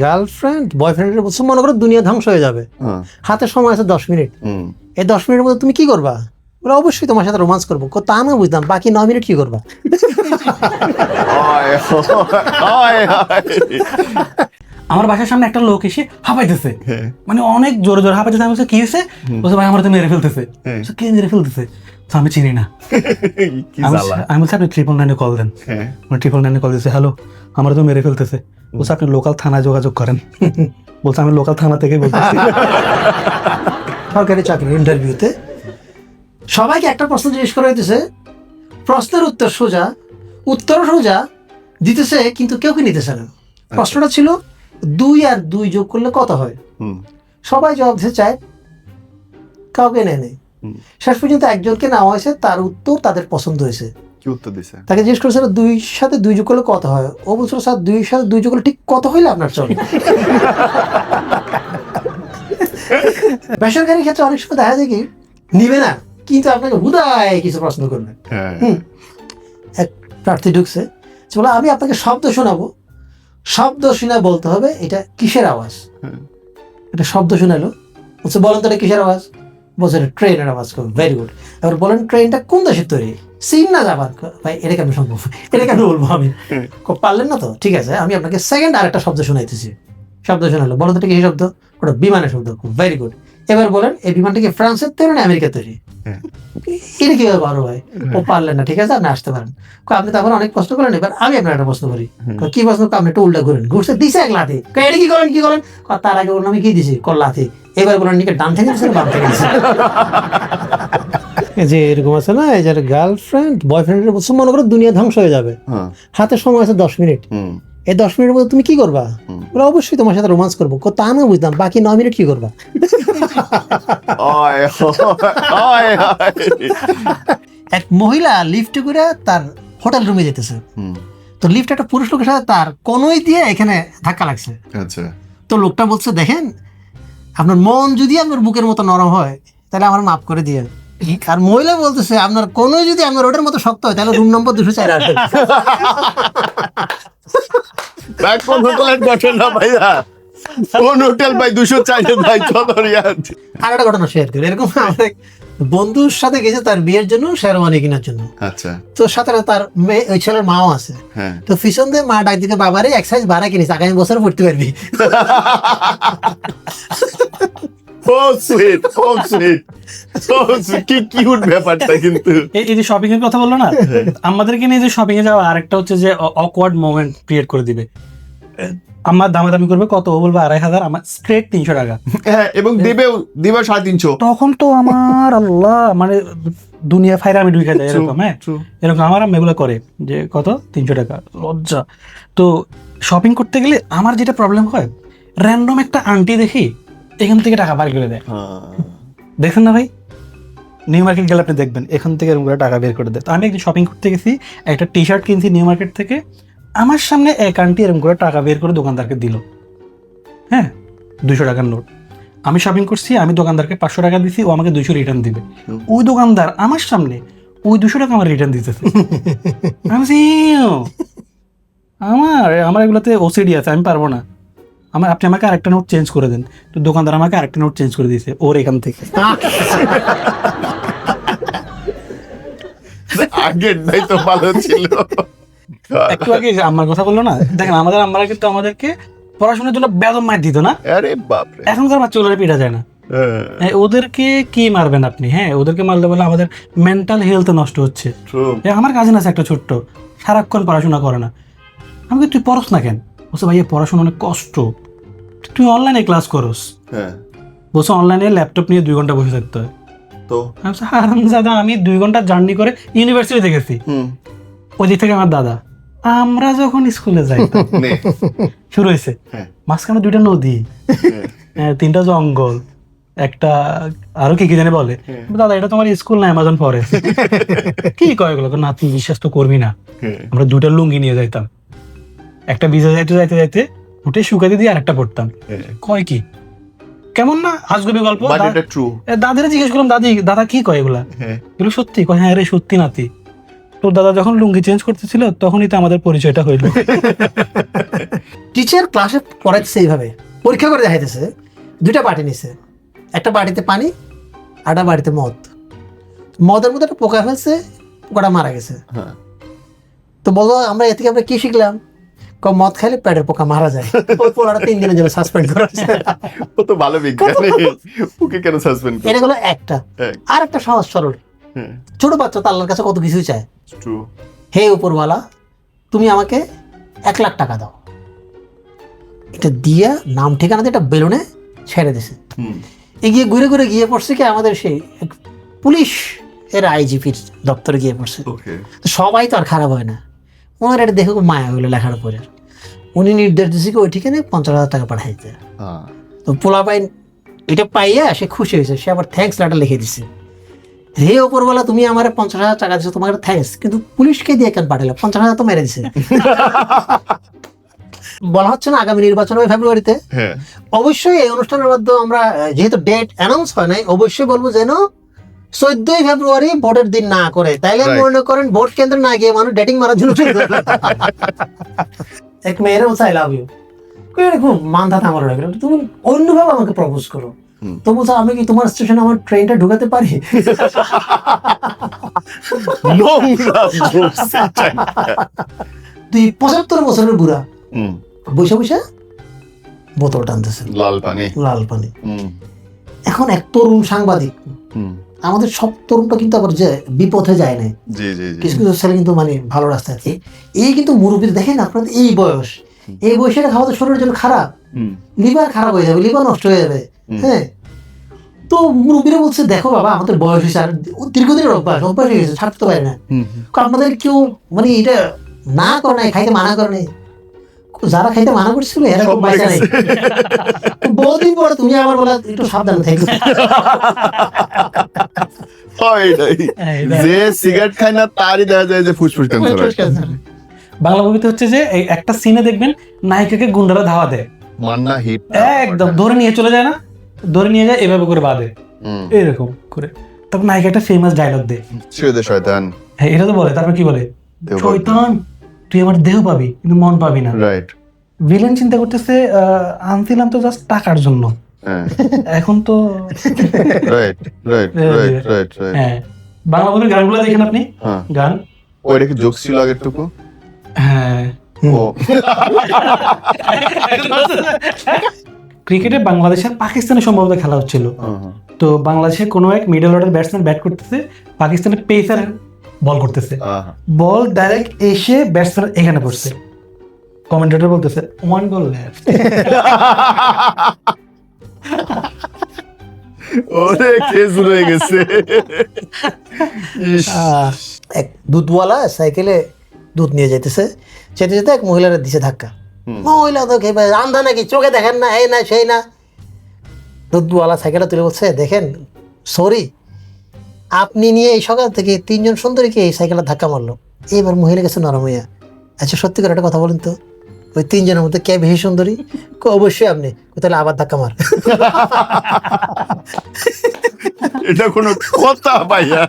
Girlfriend বয়ফ্রেন্ডের বলছে মনে করো দুনিয়া ধ্বংস হয়ে যাবে। হ্যাঁ। হাতে সময় আছে দশ মিনিট। এই দশ মিনিটের মধ্যে তুমি কি করবা? বলে অবশ্যই তোমার সাথে রোমান্স করব। তা না বুঝতাম বাকি নয় মিনিট কি করবা? আমার বাসার সামনে একটা লোক এসে হাঁপাইতেছে। হ্যাঁ। মানে অনেক জোরে জোরে হাঁপাইতেছে। আমি বলছি, কি হয়েছে? বলছে ভাই আমার তো মেরে ফেলতেছে। হ্যাঁ। কে মেরে ফেলতেছে? তো আমি চিনি না। আমি বলছি- আপনি ট্রিপল নাইনে কল দেন। ট্রিপল নাইনে কল দিয়েছে হ্যালো আমার তো মেরে ফেলতেছে। বলছে আপনি লোকাল থানায় যোগাযোগ করেন। বলছে আমি লোকাল থানা থেকে বলতেছি সরকারি চাকরির ইন্টারভিউতে সবাইকে একটা প্রশ্ন জিজ্ঞেস করা হইতেছে প্রশ্নের উত্তর সোজা উত্তর সোজা দিতেছে কিন্তু কেউ কি নিতেছে না। প্রশ্নটা ছিল দুই আর দুই যোগ করলে কত হয়? হুম। সবাই জবাব দিতে চায় কাউকে নেয় নেই। শেষ পর্যন্ত একজনকে নেওয়া হয়েছে তার উত্তর তাদের পছন্দ হয়েছে। কি উত্তর দিছে? তাকে জিজ্ঞেস করেছিল দুই সাথে দুই যোগ করলে কত হয়? ও বলছিল স্যার দুই সাথে দুই যোগ করলে ঠিক কত হইলে আপনার চলে বেসরকারি ক্ষেত্রে অনেক সময় দেখা যায় কি নিবে না কিন্তু আপনাকে হুদায় কিছু প্রশ্ন করবে। হ্যাঁ। এক প্রার্থী ঢুকছে বলে আমি আপনাকে শব্দ শোনাবো। শব্দ শুনে বলতে হবে এটা কিসের আওয়াজ? হ্যাঁ। এটা শব্দ শোনালো। বলছে বলেন তো এটা কিসের আওয়াজ? বলছে এটা ট্রেনের আওয়াজ ভেরি গুড এবার বলেন ট্রেনটা কোন দেশের তৈরি? চীন না জাপান? ভাই এটা কেন সম্ভব এটা কেন বলব আমি। খুব পারলেন না তো? ঠিক আছে আমি আপনাকে সেকেন্ড আরেকটা শব্দ শোনাইতেছি। শব্দ শোনালো। বলো তো ঠিক এই শব্দ? ওটা বিমানের শব্দ। ভেরি গুড এবার বলেন এই বিমানটা কি ফ্রান্সের তৈরি না আমেরিকার তৈরি? হ্যাঁ। এটা কীভাবে পারো ভাই ও পারলেন না ঠিক আছে আপনি আসতে পারেন। কয়, আপনি তখন অনেক প্রশ্ন করেন এবার আমি আপনার একটা প্রশ্ন করি। কি প্রশ্ন আপনি একটু উল্টা করেন। ঘুরছে দিছে এক লাথি। এটা কি করেন কি করেন? তার আগে ওর নামে কি দিছি? কর লাথি। এবার বলেন নিকে ডান থেকে দিছে বাম থেকে দিছে? যে এরকম আছে না এই যে গার্লফ্রেন্ড বয়ফ্রেন্ডের মনে করো দুনিয়া ধ্বংস হয়ে যাবে। হ্যাঁ। হাতে সময় আছে দশ মিনিট। এই দশ মিনিটের মধ্যে তুমি কি করবা? বলে, অবশ্যই তোমার সাথে রোমান্স করব। তা না বুঝতাম বাকি নয় মিনিট কি করবা? এক মহিলা লিফটে করে তার হোটেল রুমে যেতেছে। তো লিফট একটা পুরুষ লোকের সাথে তার কোনোই দিয়ে এখানে ধাক্কা লাগছে। আচ্ছা। তো লোকটা বলছে দেখেন আপনার মন যদি আপনার বুকের মতো নরম হয় তাহলে আমার মাফ করে দিয়ে। আর মহিলা বলতেছে আপনার কোনোই যদি আপনার রোডের মতো শক্ত হয় তাহলে রুম নম্বর দুশো চার আসবে। ভাই কোন হোটেলের ঘটনা ভাইয়া? কোন হোটেল ভাই দুশো চাইলে ভাই আর একটা ঘটনা শেয়ার করি। এরকম আমার এক বন্ধুর সাথে গেছে তার বিয়ের জন্য শেরওয়ানি কেনার জন্য। আচ্ছা। তো সাথে তার মেয়ে ওই ছেলের মাও আছে। হ্যাঁ। তো পিছন দিয়ে মা ডাক দিকে বাবারে এক সাইজ ভাড়া কিনিস আগামী বছর পড়তে পারবি ও সুইট ও সুইট কি কিউট ব্যাপারটা কিন্তু। এই- এই যে শপিং এর কথা বলল না? আমাদেরকে নিয়ে যে শপিং এ যাওয়া আরেকটা হচ্ছে যে অকওয়ার্ড মোমেন্ট ক্রিয়েট করে দিবে। আমার দামাদামি করবে কত? বলবে আড়াই হাজার আমার স্ট্রেট তিনশো টাকা। হ্যাঁ এবং দিবেও দিবে সাড়ে তিনশো। তখন তো আমার আল্লাহ মানে দুনিয়া ফাইরে আমি ঢুকে যাই এরকম হ্যাঁ? এরকম আমার এগুলো করে যে কত? তিনশো টাকা লজ্জা। তো শপিং করতে গেলে আমার যেটা প্রবলেম হয় র্যান্ডম একটা আন্টি দেখি এখান থেকে টাকা বার করে দেয়। হ্যাঁ। দেখেন না ভাই? নিউ মার্কেট গেলে আপনি দেখবেন এখান থেকে এরকম করে টাকা বের করে দেয়। তো আমি একদিন শপিং করতে গেছি একটা টি শার্ট কিনছি নিউ মার্কেট থেকে আমার সামনে এক আন্টি এরকম করে টাকা বের করে দোকানদারকে দিল। হ্যাঁ দুশো টাকার নোট। আমি শপিং করছি আমি দোকানদারকে পাঁচশো টাকা দিছি ও আমাকে দুশো রিটার্ন দিবে। ওই দোকানদার আমার সামনে ওই দুশো টাকা আমার রিটার্ন দিতেছে। আমি আমার আমার এগুলোতে ওসিডি আছে আমি পারব না। আমার আপনি আমাকে আরেকটা নোট চেঞ্জ করে দেন। তো দোকানদার আমাকে আরেকটা নোট চেঞ্জ করে দিয়েছে ওর এখান থেকে। আগেরটাই তো ভালো ছিল। একটু আগে যে আম্মার কথা বলল না দেখেন আমাদের আম্মারা কিন্তু আমাদেরকে পড়াশোনার জন্য বেদম মার দিত না। আরে বাপরে। এখনকার বাচ্চাগুলোর পিঠা যায় না। হ্যাঁ, ওদেরকে কি মারবেন আপনি হ্যাঁ? ওদেরকে মারলে বলে আমাদের মেন্টাল হেলথ নষ্ট হচ্ছে। আমার কাজিন আছে একটা ছোট্ট সারাক্ষণ পড়াশোনা করে না। আমি তুই পড়স না কেন? বলছে ভাই এ পড়াশোনা অনেক কষ্ট। তুই অনলাইনে ক্লাস করস। হ্যাঁ। বলছে অনলাইনে ল্যাপটপ নিয়ে দুই ঘণ্টা বসে থাকতে হয়। তো? আমি দুই ঘণ্টা জার্নি করে ইউনিভার্সিটিতে গেছি। হুম। ওই দিক থেকে আমার দাদা। আমরা যখন স্কুলে যাই শুরু হয়েছে। হ্যাঁ। মাঝখানে দুইটা নদী হ্যাঁ, তিনটা জঙ্গল একটা আরও কি কি জানি বলে। হ্যাঁ। দাদা এটা তোমার স্কুল না অ্যামাজন ফরেস্ট কি কয় এগুলো? না তুই বিশ্বাস তো করবি না। হ্যাঁ, আমরা দুটা লুঙ্গি নিয়ে যাইতাম। একটা ভিজে যাইতে যাইতে যাইতে উঠে শুকাতে দিয়ে আরেকটা পড়তাম। হ্যাঁ। কয় কি? কেমন না? আজগবি গল্প। দাদিরা জিজ্ঞেস করলাম দাদি দাদা কি কয় এগুলা? হ্যাঁ। এগুলো সত্যি? কয় হ্যাঁ রে সত্যি নাতি। তোর দাদা যখন লুঙ্গি চেঞ্জ করতেছিল তখনই তো আমাদের পরিচয়টা হইল। টিচার ক্লাসে পড়াইতেছে এইভাবে। পরীক্ষা করে দেখাইতেছে দুইটা বাটি নিছে। একটা বাটিতে পানি আর একটা বাটিতে মদ। মদের মধ্যে একটা পোকা ফেলছে পোকাটা মারা গেছে। হ্যাঁ। তো বলো আমরা এ থেকে আমরা কি শিখলাম? ক মদ খাইলে পেটের পোকা মারা যায়। ওই পোলাটা তিন দিনের জন্য সাসপেন্ড করা ও তো ভালো বিজ্ঞানী। ওকে কেন সাসপেন্ড এটা হলো একটা। আর একটা সহজ সরল। ছোট বাচ্চা তো আল্লাহর কাছে কত কিছুই চায়। হে উপরওয়ালা তুমি আমাকে এক লাখ টাকা দাও। এটা দিয়ে নাম ঠিকানা দিয়ে একটা বেলুনে ছেড়ে দিছে। এগিয়ে ঘুরে ঘুরে গিয়ে পড়ছে কি আমাদের সেই পুলিশ এর আইজিপির দপ্তরে গিয়ে পড়ছে। সবাই তো আর খারাপ হয় না। ওনার এটা দেখে মায়া হইল লেখার পরে উনি নির্দেশ দিচ্ছে কি ওই ঠিকানে পঞ্চাশ হাজার টাকা পাঠাইতে। হ্যাঁ। তো পোলা পাইন এটা পাইয়া সে খুশি হয়েছে সে আবার থ্যাঙ্কস লেটার লিখে দিছে। হে ওপরওয়ালা তুমি আমার পঞ্চাশ হাজার টাকা দিছো তোমার থ্যাঙ্কস কিন্তু পুলিশকে দিয়ে কেন পাঠালে? পঞ্চাশ হাজার তো মেরে দিছে। বলা হচ্ছে না আগামী নির্বাচন হবে ফেব্রুয়ারিতে। হ্যাঁ। অবশ্যই এই অনুষ্ঠানের মাধ্যমে আমরা যেহেতু ডেট অ্যানাউন্স হয় নাই অবশ্যই বলব যেন চোদ্দই ফেব্রুয়ারি ভোটের দিন না করে। তাইলে মনে করেন ভোট কেন্দ্রে না গিয়ে মানুষ ডেটিং মারার জন্য এক মেয়ের বলছে আই লাভ ইউ এরকম মানধাত আমার হয়ে তুমি অন্যভাবে আমাকে প্রপোজ করো। তো বলছো আমি কি তোমার স্টেশনে আমার ট্রেনটা ঢুকাতে পারি? তুই পঁচাত্তর বছরের বুড়া। বসে বসে বোতল টানতেছে। লাল পানি। লাল পানি। এখন এক তরুণ সাংবাদিক। হুম। আমাদের সব তরুণটা কিন্তু আবার যে বিপথে যায় না কিছু কিছু ছেলে কিন্তু মানে ভালো রাস্তায় আছে এই কিন্তু মুরব্বী দেখেন আপনাদের এই বয়স। এই বয়সে এটা খাওয়া তো শরীরের জন্য খারাপ। লিভার খারাপ হয়ে যাবে লিভার নষ্ট হয়ে যাবে। হ্যাঁ। তো মুরব্বীরা বলছে দেখো বাবা আমাদের বয়স হয়েছে আর দীর্ঘদিনের অভ্যাস অভ্যাস হয়ে গেছে ছাড়তে পারে না। আপনাদের কেউ মানে এটা না করে নাই খাইতে মানা করে নাই। যারা খাইতে মানা করছিল এরা খুব নাই। বহুদিন পরে তুমি আমার বলা একটু সাবধান থাকবে যে সিগারেট খায় না তারই দেখা যায় যে ফুসফুস ক্যান্সার বাংলা মুভিতে হচ্ছে যে একটা সিনে দেখবেন নায়িকাকে গুন্ডারা ধাওয়া দেয়। মান্না হিট। একদম ধরে নিয়ে চলে যায় না? ধরে নিয়ে যায় এভাবে করে বাঁধে। এরকম করে। তারপর নায়িকা একটা ফেমাস ডায়লগ দেয়। শয়তান। হ্যাঁ এটা তো বলে তারপর কি বলে? শয়তান তুই আমার দেহ পাবি কিন্তু মন পাবি না। রাইট ভিলেন চিন্তা করতেছে আনছিলাম তো জাস্ট টাকার জন্য। হ্যাঁ। এখন তো right right right right right হ্যাঁ। বাংলা মুভির গানগুলো দেখেন আপনি? হ্যাঁ। গান? ওইটা কি জোক ছিল আগের টুকু হ্যাঁ। ও। ক্রিকেটে বাংলাদেশের পাকিস্তানের সম্ভবত খেলা হচ্ছিল। হ্যাঁ, হ্যাঁ। তো বাংলাদেশের কোনো এক মিডল অর্ডার ব্যাটসম্যান ব্যাট করতেছে পাকিস্তানের পেসার বল করতেছে। বল ডাইরেক্ট এসে ব্যাটসম্যান এখানে পড়ছে। কমেন্টেটর বলতেছে ওয়ান বল লেফট ওরে কেস রয়ে গেছে। এক দুধওয়ালা সাইকেলে দুধ নিয়ে যেতেছে যেতে যেতে এক মহিলারা দিছে ধাক্কা। মহিলা তো খেয়ে আন্ধা নাকি চোখে দেখেন না এই না সেই না। দুধওয়ালা সাইকেলটা তুলে বলছে দেখেন সরি আপনি নিয়ে এই সকাল থেকে তিনজন সুন্দরীকে এই সাইকেলে ধাক্কা মারলো। এবার মহিলা গেছে নরম হইয়া। আচ্ছা সত্যি করে একটা কথা বলেন তো ওই তিনজনের মধ্যে কে বেশি সুন্দরী? অবশ্যই আপনি। তাহলে আবার ধাক্কা মার। এটা কোনো কথা ভাইয়া।